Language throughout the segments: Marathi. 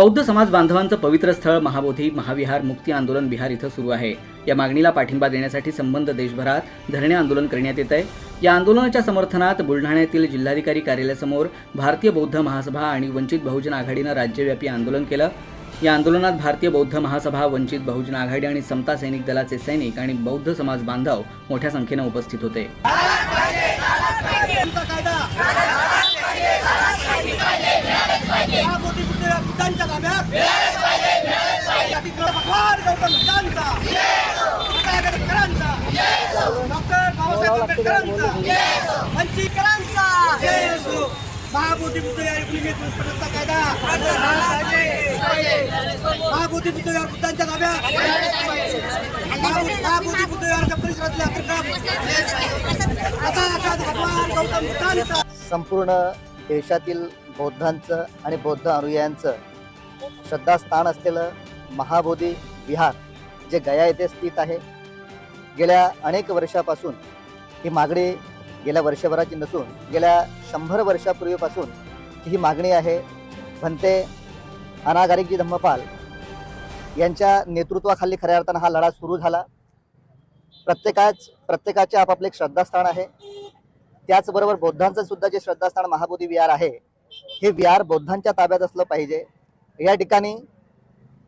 बौद्ध समाज बांधवांचं पवित्र स्थळ महाबोधी महाविहार मुक्ती आंदोलन बिहार इथं सुरू आहे. या मागणीला पाठिंबा देण्यासाठी संबंध देशभरात धरणे आंदोलन करण्यात येत आहे. या आंदोलनाच्या समर्थनात बुलढाण्यातील जिल्हाधिकारी कार्यालयासमोर भारतीय बौद्ध महासभा आणि वंचित बहुजन आघाडीनं राज्यव्यापी आंदोलन केलं. या आंदोलनात भारतीय बौद्ध महासभा वंचित बहुजन आघाडी आणि समता सैनिक दलाचे सैनिक आणि बौद्ध समाज बांधव मोठ्या संख्येनं उपस्थित होते तुमचा कायदा हा मोठी बुद्ध बुद्धांच्या ताब्यात भगवान आंबेडकरांचा डॉक्टर बाबासाहेब आंबेडकरांचा वंचितकरांचा महाबोधी बुद्ध या निमित्त कायदा महाबोधी बुद्ध बुद्धांच्या ताब्यात महाबोधी बुद्ध परिसरातल्या आता भगवान गौतम बुद्धांचा संपूर्ण देशातील बौद्धांचं आणि बौद्ध अनुयायांचं श्रद्धास्थान असलेलं महाबोधी विहार जे गया येथे स्थित आहे. गेल्या अनेक वर्षापासून ही मागणी गेल्या वर्षभराची नसून गेल्या शंभर वर्षापूर्वीपासून ही मागणी आहे. भंते अनागारिकजी धम्मपाल यांच्या नेतृत्वाखाली खऱ्या अर्थानं हा लढा सुरू झाला. प्रत्येकाच प्रत्येकाचे आपापले एक श्रद्धास्थान आहे. त्याचबरोबर बौद्धांचं सुद्धा जे श्रद्धास्थान महाबोधी विहार आहे हे विहार बौद्धांच्या ताब्यात असलं पाहिजे. या ठिकाणी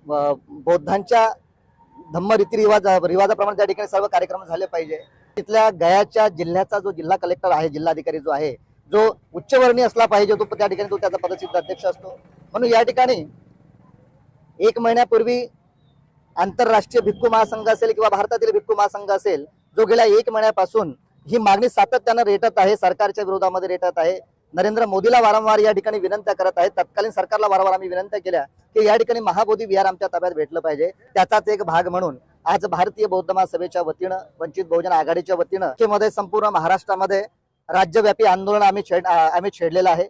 बौद्धांच्या धम्म रीतिरिवाज रिवाजाप्रमाणे त्या ठिकाणी सर्व कार्यक्रम झाले पाहिजे. तिथल्या गयाच्या जिल्ह्याचा जो जिल्हा कलेक्टर आहे जिल्हाधिकारी जो आहे जो उच्चवर्णीय असला पाहिजे तो त्या ठिकाणी तो त्याचा पदसिद्ध अध्यक्ष असतो. म्हणून या ठिकाणी एक महिन्यापूर्वी आंतरराष्ट्रीय भिक्खू महासंघ असेल किंवा भारतातील भिक्खू महासंघ असेल जो गेल्या एक महिन्यापासून ही मागणी सातत्यानं रेटत आहे सरकारच्या विरोधामध्ये रेटत आहे. नरेंद्र मोदीला वारंवार या ठिकाणी विनंत्या करत आहेत. तत्कालीन सरकारला वारंवार आम्ही विनंत्या केल्या की या ठिकाणी महाबोधी विहार आमच्या ताब्यात भेटलं पाहिजे. त्याचाच एक भाग म्हणून आज भारतीय बौद्ध महासभेच्या वतीनं वंचित बहुजन आघाडीच्या वतीनं मध्ये संपूर्ण महाराष्ट्रामध्ये राज्यव्यापी आंदोलन आम्ही छेड आम्ही छेडलेलं आहे.